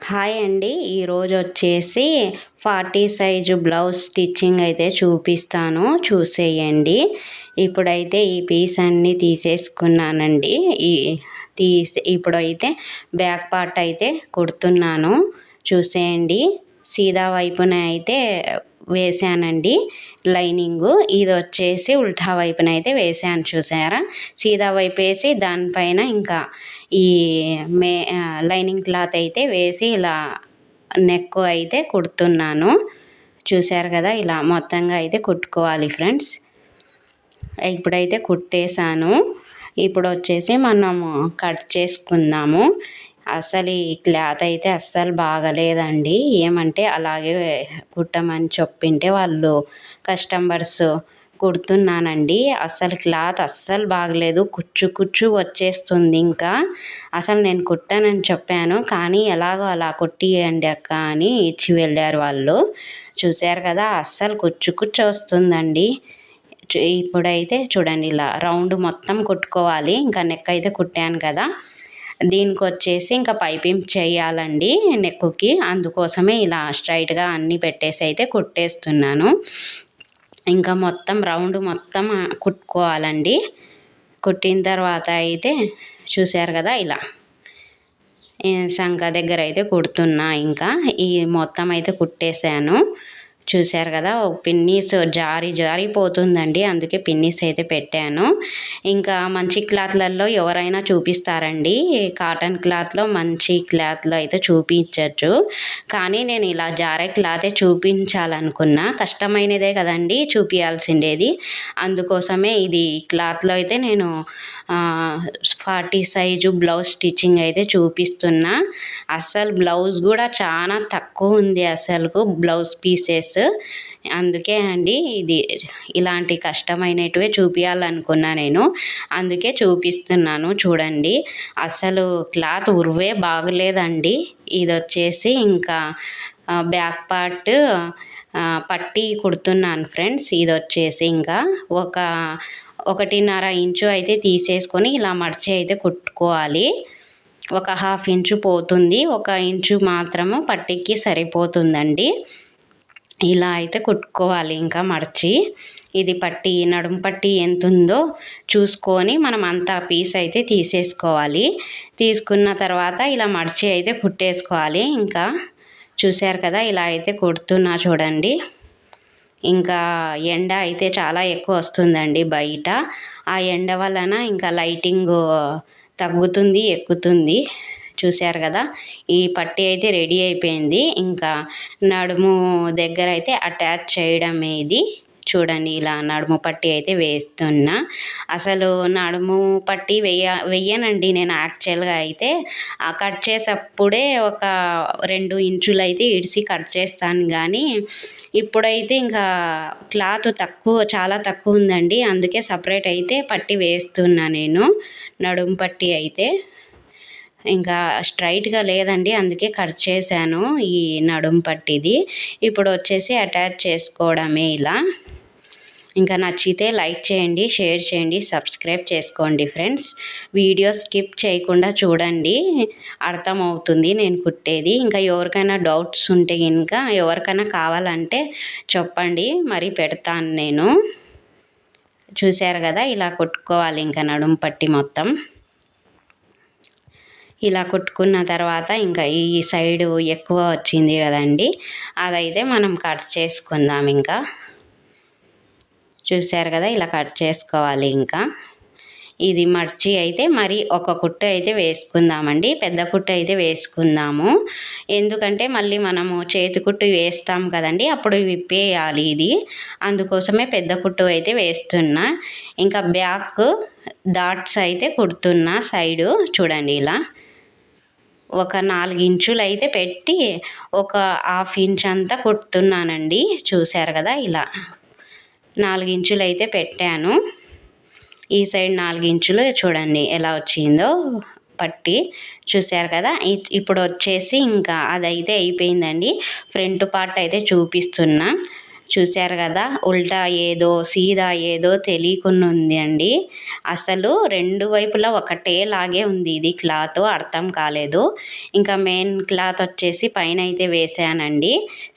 Hi అండి. ఈరోజు వచ్చేసి ఫార్టీ సైజు బ్లౌజ్ స్టిచ్చింగ్ అయితే చూపిస్తాను. చూసేయండి. ఇప్పుడైతే ఈ పీస్ అన్నీ తీసేసుకున్నానండి. ఈ తీసి ఇప్పుడైతే బ్యాక్ పార్ట్ అయితే కుడుతున్నాను. చూసేయండి. సీదా వైపున అయితే వేసానండి లైనింగు. ఇది వచ్చేసి ఉల్టా వైపున అయితే వేసాను చూసారా? సీదా వైపు వేసి దానిపైన ఇంకా ఈ మే లైనింగ్ క్లాత్ అయితే వేసి ఇలా నెక్ అయితే కుడుతున్నాను. చూసారు కదా? ఇలా మొత్తంగా అయితే కుట్టుకోవాలి ఫ్రెండ్స్. ఇప్పుడైతే కుట్టేశాను. ఇప్పుడు వచ్చేసి మనము కట్ చేసుకుందాము. అసలు ఈ క్లాత్ అయితే అస్సలు బాగలేదండి. ఏమంటే అలాగే కుట్టమని చెప్పింటే వాళ్ళు కస్టమర్స్ కుడుతున్నానండి. అస్సలు క్లాత్ అస్సలు బాగలేదు. కుచ్చు కుచ్చు వచ్చేస్తుంది ఇంకా. అసలు నేను కుట్టానని చెప్పాను. కానీ ఎలాగో అలా కొట్టియండి అక్క అని ఇచ్చి వెళ్ళారు వాళ్ళు. చూశారు కదా అస్సలు కుచ్చు కుచ్చు వస్తుందండి. ఇప్పుడైతే చూడండి ఇలా రౌండ్ మొత్తం కుట్టుకోవాలి. ఇంకా నెక్ అయితే కుట్టాను కదా. దీనికి వచ్చేసి ఇంకా పైపింగ్ చేయాలండి నెక్కుకి. అందుకోసమే ఇలా స్ట్రైట్గా అన్నీ పెట్టేసి అయితే కుట్టేస్తున్నాను. ఇంకా మొత్తం రౌండ్ మొత్తం కుట్టుకోవాలండి. కుట్టిన తర్వాత అయితే చూశారు కదా ఇలా. సంఖ దగ్గర అయితే కుడుతున్నా ఇంకా. ఈ మొత్తం అయితే కుట్టేశాను. చూశారు కదా పిన్నీస్ జారి జారిపోతుందండి. అందుకే పిన్నీస్ అయితే పెట్టాను. ఇంకా మంచి క్లాత్లలో ఎవరైనా చూపిస్తారండి. కాటన్ క్లాత్లో మంచి క్లాత్లో అయితే చూపించచ్చు. కానీ నేను ఇలా జారే క్లాతే చూపించాలనుకున్నా. కష్టమైనదే కదండి చూపించాల్సిండేది అందుకోసమే ఇది క్లాత్లో అయితే నేను ఫార్టీ సైజు బ్లౌజ్ స్టిచ్చింగ్ అయితే చూపిస్తున్నా. అస్సలు బ్లౌజ్ కూడా చాలా తక్కువ ఉంది అసలుకు బ్లౌజ్ పీసెస్ అందుకే అండి ఇది ఇలాంటి కష్టమైనటివే చూపించాలనుకున్నా నేను. అందుకే చూపిస్తున్నాను చూడండి. అసలు క్లాత్ ఉరువే బాగలేదండి. ఇది వచ్చేసి ఇంకా బ్యాక్ పార్ట్ పట్టి కుడుతున్నాను ఫ్రెండ్స్. ఇది వచ్చేసి ఇంకా ఒక ఒకటిన్నర ఇంచు అయితే తీసేసుకొని ఇలా మడిచి అయితే కుట్టుకోవాలి. ఒక హాఫ్ ఇంచు పోతుంది. ఒక ఇంచు మాత్రము పట్టికి సరిపోతుందండి. ఇలా అయితే కుట్టుకోవాలి ఇంకా మర్చి. ఇది పట్టి నడుము పట్టి ఎంత ఉందో చూసుకొని మనం అంతా పీస్ అయితే తీసేసుకోవాలి. తీసుకున్న తర్వాత ఇలా మర్చి అయితే కుట్టేసుకోవాలి. ఇంకా చూశారు కదా ఇలా అయితే కుడుతున్నా చూడండి. ఇంకా ఎండ అయితే చాలా ఎక్కువ వస్తుందండి బయట. ఆ ఎండ వలన ఇంకా లైటింగ్ తగ్గుతుంది ఎక్కుతుంది. చూశారు కదా ఈ పట్టి అయితే రెడీ అయిపోయింది. ఇంకా నడుము దగ్గర అయితే అటాచ్ చేయడం ఇది చూడండి ఇలా నడుము పట్టి అయితే వేస్తున్నా. అసలు నడుము పట్టి వెయ్య వెయ్యనండి నేను యాక్చువల్గా అయితే. ఆ కట్ చేసేప్పుడే ఒక రెండు ఇంచులు అయితే ఇడిసి కట్ చేస్తాను కానీ ఇప్పుడైతే ఇంకా క్లాత్ తక్కువ చాలా తక్కువ ఉందండి. అందుకే సపరేట్ అయితే పట్టి వేస్తున్నా నేను నడుము పట్టి అయితే. ఇంకా స్ట్రైట్గా లేదండి అందుకే కట్ చేశాను ఈ నడుము పట్టిది. ఇప్పుడు వచ్చేసి అటాచ్ చేసుకోవడమే ఇలా. ఇంకా నచ్చితే లైక్ చేయండి షేర్ చేయండి సబ్స్క్రైబ్ చేసుకోండి ఫ్రెండ్స్. వీడియో స్కిప్ చేయకుండా చూడండి అర్థమవుతుంది నేను కుట్టేది. ఇంకా ఎవరికైనా డౌట్స్ ఉంటే ఇంకా ఎవరికైనా కావాలంటే చెప్పండి మరి పెడతాను నేను. చూశారు కదా ఇలా కొట్టుకోవాలి ఇంకా నడుము పట్టి మొత్తం. ఇలా కుట్టుకున్న తర్వాత ఇంకా ఈ సైడు ఎక్కువ వచ్చింది కదండి. అదైతే మనం కట్ చేసుకుందాం ఇంకా. చూశారు కదా ఇలా కట్ చేసుకోవాలి ఇంకా. ఇది మర్చి అయితే మరి ఒక కుట్టు అయితే వేసుకుందామండి. పెద్ద కుట్టు అయితే వేసుకుందాము. ఎందుకంటే మళ్ళీ మనము చేతి కుట్టు వేస్తాం కదండి అప్పుడు విప్పేయాలి ఇది. అందుకోసమే పెద్ద కుట్టు అయితే వేస్తున్నా. ఇంకా బ్యాక్ డాట్స్ అయితే కుడుతున్నా సైడు. చూడండి ఇలా. ఒక నాలుగు ఇంచులు అయితే పెట్టి ఒక హాఫ్ ఇంచ్ అంతా కుడుతున్నానండి. చూశారు కదా ఇలా. నాలుగు ఇంచులు అయితే పెట్టాను. ఈ సైడ్ నాలుగు ఇంచులు చూడండి ఎలా వచ్చిందో పట్టి. చూశారు కదా? ఇప్పుడు వచ్చేసి ఇంకా అదైతే అయిపోయిందండి. ఫ్రంట్ పార్ట్ అయితే చూపిస్తున్నా. చూశారు కదా ఉల్టా ఏదో సీదా ఏదో తెలియకుండా ఉంది అండి. అసలు రెండు వైపులా ఒకటే లాగే ఉంది. ఇది క్లాత్ అర్థం కాలేదు. ఇంకా మెయిన్ క్లాత్ వచ్చేసి పైన అయితే వేసానండి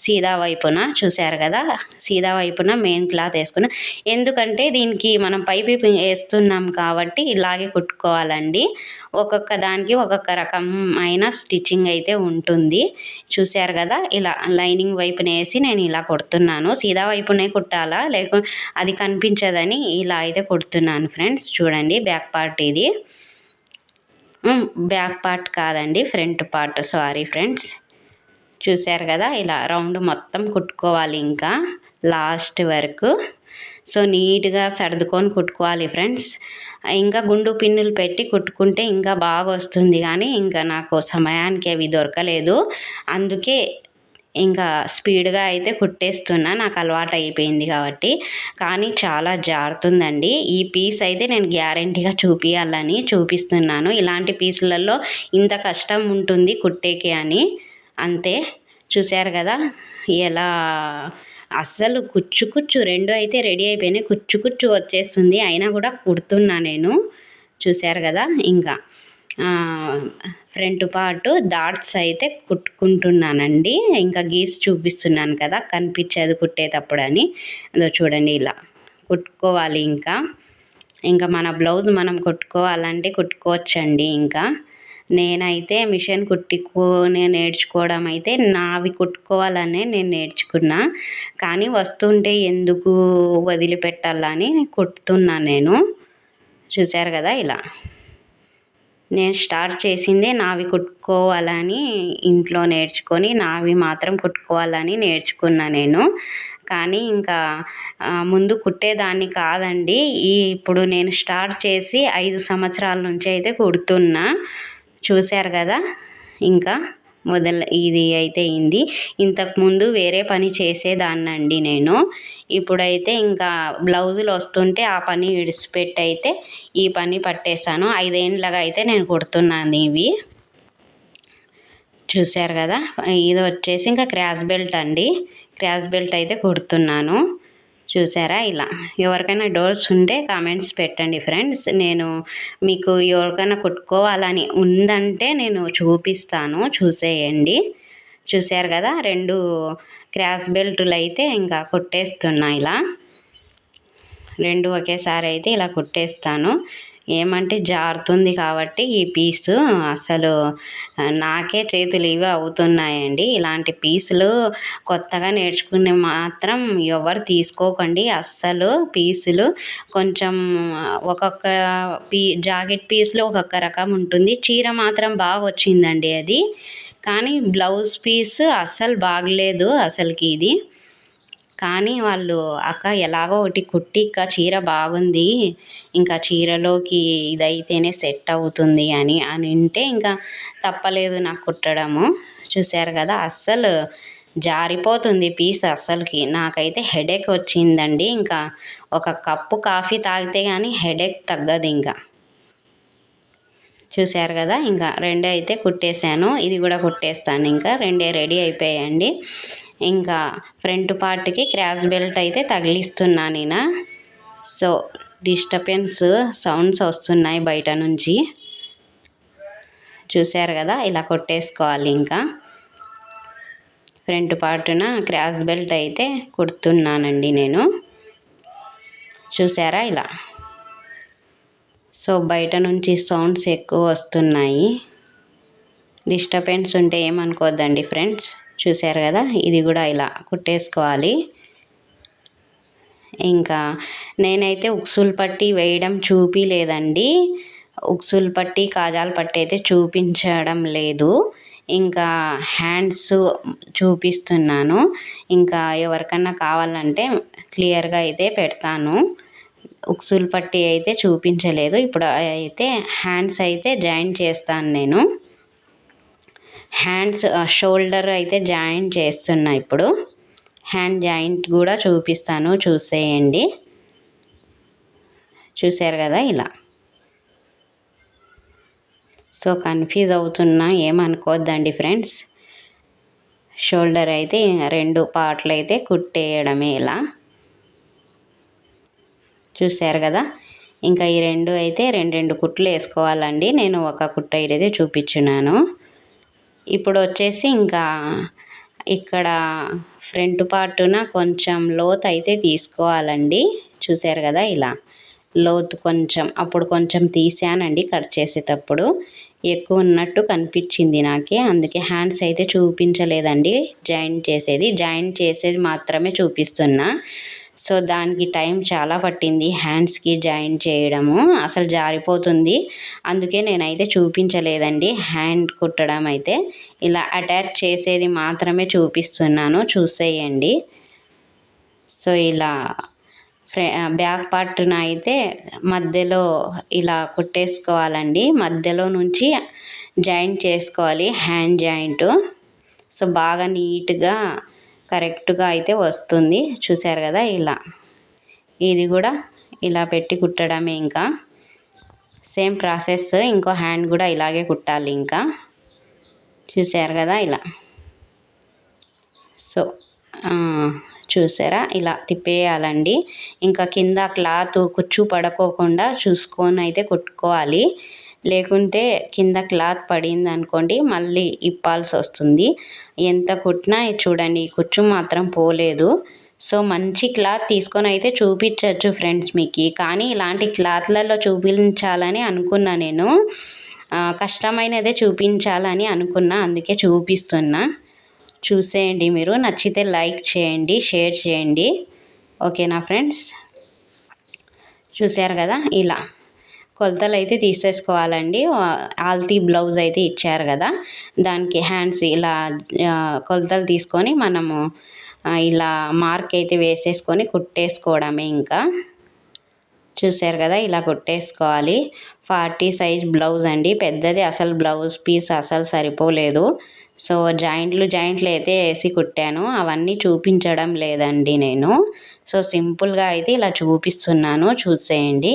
సీదా వైపున చూశారు కదా సీదా వైపున మెయిన్ క్లాత్ వేసుకున్నా. ఎందుకంటే దీనికి మనం పైపు వేస్తున్నాం కాబట్టి ఇలాగే కుట్టుకోవాలండి. ఒక్కొక్క దానికి ఒక్కొక్క రకమైన స్టిచ్చింగ్ అయితే ఉంటుంది. చూశారు కదా ఇలా లైనింగ్ వైపున వేసి నేను ఇలా కుడుతున్నాను. సీదా వైపునే కుట్టాలా? లేక అది కనిపించదని ఇలా అయితే కుడుతున్నాను ఫ్రెండ్స్. చూడండి బ్యాక్ పార్ట్ ఇది. బ్యాక్ పార్ట్ కాదండి ఫ్రంట్ పార్ట్. Sorry friends. చూశారు కదా ఇలా రౌండ్ మొత్తం కుట్టుకోవాలి ఇంకా లాస్ట్ వరకు. సో నీట్గా సర్దుకొని కుట్టుకోవాలి ఫ్రెండ్స్. ఇంకా గుండు పిన్నులు పెట్టి కుట్టుకుంటే ఇంకా బాగా వస్తుంది కానీ ఇంకా నాకు సమయానికి అవి దొరకలేదు. అందుకే ఇంకా స్పీడ్గా అయితే కుట్టేస్తున్నా. నాకు అలవాటు అయిపోయింది కాబట్టి. కానీ చాలా జారుతుందండి. ఈ పీస్ అయితే నేను గ్యారంటీగా చూపించాలని చూపిస్తున్నాను. ఇలాంటి పీసులలో ఇంత కష్టం ఉంటుంది కుట్టేకి అని. అంతే. చూశారు కదా? ఎలా అస్సలు కుచ్చు కుచ్చు రెండు అయితే రెడీ అయిపోయినాయి. కుచ్చు కుచ్చు వచ్చేస్తుంది. అయినా కూడా కుడుతున్నా నేను. చూశారు కదా? ఇంకా ఫ్రంట్ పార్ట్ డాట్స్ అయితే కుట్టుకుంటున్నానండి. ఇంకా గీసి చూపిస్తున్నాను కదా కనిపించేది కుట్టేటప్పుడు అని అదో చూడండి ఇలా కుట్టుకోవాలి ఇంకా. ఇంకా మన బ్లౌజ్ మనం కుట్టుకోవాలంటే కుట్టుకోవచ్చండి ఇంకా. నేనైతే మిషన్ కుట్టుకునే నేర్చుకోవడం అయితే నావి కుట్టుకోవాలనే నేను నేర్చుకున్నా. కానీ వస్తుంటే ఎందుకు వదిలిపెట్టాలని కుట్టుతున్నా నేను. చూశారు కదా ఇలా. నేను స్టార్ట్ చేసిందే నావి కుట్టుకోవాలని ఇంట్లో నేర్చుకొని నావి మాత్రం కుట్టుకోవాలని నేర్చుకున్నా నేను. కానీ ఇంకా ముందు కుట్టేదాన్ని కాదండి. ఈ ఇప్పుడు నేను స్టార్ట్ చేసి ఐదు సంవత్సరాల నుంచి అయితే కుడుతున్నా. చూశారు కదా? ఇంకా మొదల ఇది అయితే అయింది. ఇంతకుముందు వేరే పని చేసేదాన్నండి నేను. ఇప్పుడైతే ఇంకా బ్లౌజులు వస్తుంటే ఆ పని విడిచిపెట్టి అయితే ఈ పని పట్టేశాను. ఐదేండ్లగా అయితే నేను కుడుతున్నాను ఇవి. చూశారు కదా? ఇది వచ్చేసి ఇంకా క్రాస్ బెల్ట్ అండి. క్రాస్ బెల్ట్ అయితే కుడుతున్నాను. చూసారా ఇలా? ఎవరికైనా డోర్స్ ఉంటే కామెంట్స్ పెట్టండి ఫ్రెండ్స్. నేను మీకు ఎవరికైనా కుట్టుకోవాలని ఉందంటే నేను చూపిస్తాను. చూసేయండి. చూశారు కదా రెండు క్రాస్ బెల్టులు అయితే ఇంకా కుట్టేస్తున్నా ఇలా. రెండు ఒకేసారి అయితే ఇలా కుట్టేస్తాను. ఏమంటే జారుతుంది కాబట్టి ఈ పీసు అసలు నాకే చేతులు ఇవి అవుతున్నాయండి. ఇలాంటి పీసులు కొత్తగా నేర్చుకునే మాత్రం ఎవరు తీసుకోకండి. అస్సలు పీసులు కొంచెం ఒక్కొక్క పీ జాకెట్ పీసులు ఒక్కొక్క రకం ఉంటుంది. చీర మాత్రం బాగా వచ్చిందండి అది. కానీ బ్లౌజ్ పీస్ అస్సలు బాగలేదు అసలుకి ఇది. కానీ వాళ్ళు అక్క ఎలాగో ఒకటి కుట్టి ఇంకా చీర బాగుంది. ఇంకా చీరలోకి ఇదైతేనే సెట్ అవుతుంది అని అని అంటే ఇంకా తప్పలేదు నాకు కుట్టడము. చూశారు కదా అస్సలు జారిపోతుంది పీస్ అస్సలకి. నాకైతే హెడేక్ వచ్చిందండి. ఇంకా ఒక కప్పు కాఫీ తాగితే కానీ హెడేక్ తగ్గదు ఇంకా. చూశారు కదా ఇంకా రెండే అయితే కుట్టేశాను. ఇది కూడా కుట్టేస్తాను ఇంకా. రెండే రెడీ అయిపోయాయండి. ఇంకా ఫ్రంట్ పార్ట్కి క్రాస్ బెల్ట్ అయితే తగిలిస్తున్నాను నేను. సో డిస్టర్బెన్స్ సౌండ్స్ వస్తున్నాయి బయట నుంచి. చూశారు కదా ఇలా కొట్టేసుకోవాలి ఇంకా. ఫ్రంట్ పార్టున క్రాస్ బెల్ట్ అయితే కుడుతున్నానండి నేను. చూసారా ఇలా? సో బయట నుంచి సౌండ్స్ ఎక్కువ వస్తున్నాయి. డిస్టర్బెన్స్ ఉంటే ఏమనుకోవద్దండి ఫ్రెండ్స్. చూశారు కదా? ఇది కూడా ఇలా కుట్టేసుకోవాలి. ఇంకా నేనైతే ఉక్సులు పట్టి వేయడం చూపిలేదండి. ఉక్సులు పట్టి కాజాలు పట్టి అయితే చూపించడం లేదు. ఇంకా హ్యాండ్స్ చూపిస్తున్నాను. ఇంకా ఎవరికన్నా కావాలంటే క్లియర్గా అయితే పెడతాను. ఉక్సులు పట్టి అయితే చూపించలేదు. ఇప్పుడు అయితే హ్యాండ్స్ అయితే జాయిన్ చేస్తాను నేను. హ్యాండ్స్ షోల్డర్ అయితే జాయిన్ చేస్తున్నా ఇప్పుడు. హ్యాండ్ జాయింట్ కూడా చూపిస్తాను. చూసేయండి. చూసారు కదా ఇలా. సో కన్ఫ్యూజ్ అవుతున్నా ఏమనుకోవద్దండి ఫ్రెండ్స్? షోల్డర్ అయితే రెండు పార్ట్లు అయితే కుట్టేయడమే ఇలా. చూశారు కదా? ఇంకా ఈ రెండు అయితే రెండు రెండు కుట్లు వేసుకోవాలండి. నేను ఒక కుట్ట అయితే చూపించున్నాను. ఇప్పుడు వచ్చేసి ఇంకా ఇక్కడ ఫ్రంట్ పార్టున కొంచెం లోత్ అయితే తీసుకోవాలండి. చూశారు కదా ఇలా? లోతు కొంచెం అప్పుడు కొంచెం తీసానండి కట్ చేసేటప్పుడు. ఎక్కువ ఉన్నట్టు కనిపించింది నాకే. అందుకే హ్యాండ్స్ అయితే చూపించలేదండి. జాయింట్ చేసేది. జాయింట్ చేసేది మాత్రమే చూపిస్తున్నా. సో దానికి టైం చాలా పట్టింది హ్యాండ్స్కి జాయిన్ చేయడము. అసలు జారిపోతుంది. అందుకే నేనైతే చూపించలేదండి హ్యాండ్ కుట్టడం అయితే. ఇలా అటాచ్ చేసేది మాత్రమే చూపిస్తున్నాను. చూసేయండి. సో ఇలా బ్యాక్ పార్ట్న అయితే మధ్యలో ఇలా కుట్టేసుకోవాలండి. మధ్యలో నుంచి జాయింట్ చేసుకోవాలి హ్యాండ్ జాయింట్. సో బాగా నీట్గా కరెక్ట్గా అయితే వస్తుంది. చూసారు కదా ఇలా. ఇది కూడా ఇలా పెట్టి కుట్టడమే ఇంకా. సేమ్ ప్రాసెస్ ఇంకో హ్యాండ్ కూడా ఇలాగే కుట్టాలి ఇంకా. చూసారు కదా ఇలా. సో చూసారా ఇలా తిప్పేయాలండి. ఇంకా కింద క్లాత్ కుచ్చు పడుకోకుండా చూసుకొని అయితే కుట్టుకోవాలి. లేకుంటే కింద క్లాత్ పడింది అనుకోండి మళ్ళీ ఇప్పాల్సి వస్తుంది ఎంత కుట్టినా చూడండి కుచ్చు మాత్రం పోలేదు. సో మంచి క్లాత్ తీసుకొని అయితే చూపించవచ్చు ఫ్రెండ్స్ మీకు. కానీ ఇలాంటి క్లాత్లలో చూపించాలని అనుకున్నా నేను. కష్టమైనదే చూపించాలని అనుకున్నా అందుకే చూపిస్తున్నా. చూసేయండి మీరు. నచ్చితే లైక్ చేయండి షేర్ చేయండి. ఓకేనా ఫ్రెండ్స్? చూశారు కదా? ఇలా. కొలతలు అయితే తీసేసుకోవాలండి ఆల్తీ బ్లౌజ్ అయితే ఇచ్చారు కదా. దానికి హ్యాండ్స్ ఇలా కొలతలు తీసుకొని మనము ఇలా మార్క్ అయితే వేసేసుకొని కుట్టేసుకోవడమే ఇంకా. చూసారు కదా ఇలా కుట్టేసుకోవాలి. ఫార్టీ సైజ్ బ్లౌజ్ అండి. పెద్దది అసలు బ్లౌజ్ పీస్ అసలు సరిపోలేదు. సో జాయింట్లు జాయింట్లు అయితే వేసి కుట్టాను. అవన్నీ చూపించడం లేదండి నేను. సో సింపుల్గా అయితే ఇలా చూపిస్తున్నాను. చూసేయండి.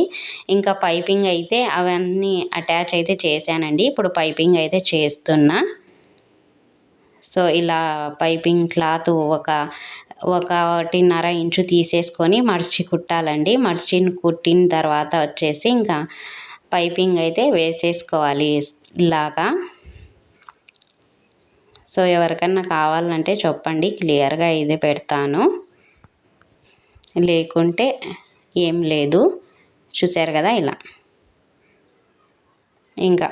ఇంకా పైపింగ్ అయితే అవన్నీ అటాచ్ అయితే చేశానండి. ఇప్పుడు పైపింగ్ అయితే చేస్తున్నా. సో ఇలా పైపింగ్ క్లాత్ ఒక ఒకటిన్నర ఇంచు తీసేసుకొని మడిచి కుట్టాలండి. మడిచి కుట్టిన తర్వాత వచ్చేసి ఇంకా పైపింగ్ అయితే వేసేసుకోవాలి ఇలాగా. సో ఎవరికన్నా కావాలంటే చెప్పండి. క్లియర్గా ఇది పెడతాను. లేకుంటే ఏం లేదు. చూసారు కదా ఇలా. ఇంకా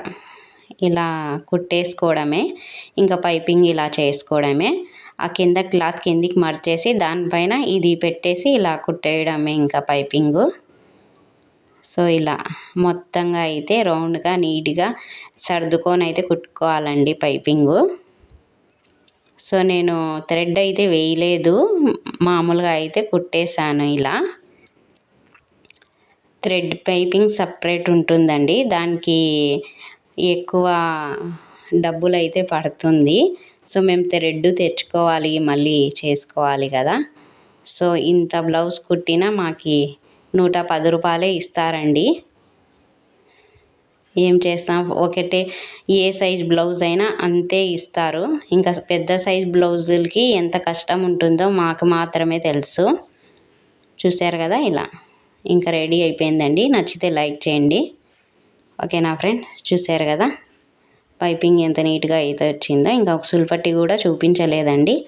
ఇలా కుట్టేసుకోవడమే. ఇంకా పైపింగ్ ఇలా చేసుకోవడమే. ఆ కింద క్లాత్ కిందికి మర్చేసి దానిపైన ఇది పెట్టేసి ఇలా కుట్టేయడమే ఇంకా పైపింగు. సో ఇలా మొత్తంగా అయితే రౌండ్గా నీట్గా సర్దుకొని అయితే కుట్టుకోవాలండి పైపింగు. సో నేను థ్రెడ్ అయితే వేయలేదు. మామూలుగా అయితే కుట్టేశాను ఇలా. థ్రెడ్ పైపింగ్ సపరేట్ ఉంటుందండి. దానికి ఎక్కువ డబ్బులు అయితే పడుతుంది. సో మేము థ్రెడ్ తెచ్చుకోవాలి మళ్ళీ చేసుకోవాలి కదా. సో ఇంత బ్లౌజ్ కుట్టినా మాకు నూట పది రూపాయలే ఇస్తారండి. ఏం చేస్తాం? ఒకటే ఏ సైజ్ బ్లౌజ్ అయినా అంతే ఇస్తారు. ఇంకా పెద్ద సైజ్ బ్లౌజులకి ఎంత కష్టం ఉంటుందో మాకు మాత్రమే తెలుసు. చూశారు కదా ఇలా. ఇంకా రెడీ అయిపోయిందండి. నచ్చితే లైక్ చేయండి. ఓకేనా ఫ్రెండ్? చూశారు కదా? పైపింగ్ ఎంత నీట్గా అయితే వచ్చిందో. ఇంకా ఒక సుల్పట్టి కూడా చూపించలేదండి.